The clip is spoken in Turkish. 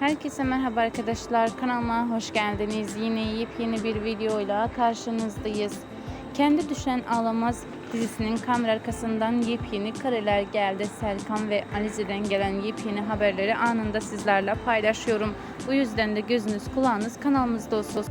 Herkese merhaba arkadaşlar. Kanalıma hoş geldiniz. Yine yepyeni bir videoyla karşınızdayız. Kendi Düşen Ağlamaz dizisinin kamera arkasından yepyeni kareler geldi. Serkan ve Alize'den gelen yepyeni haberleri anında sizlerle paylaşıyorum. Bu yüzden de gözünüz kulağınız kanalımızda olsun.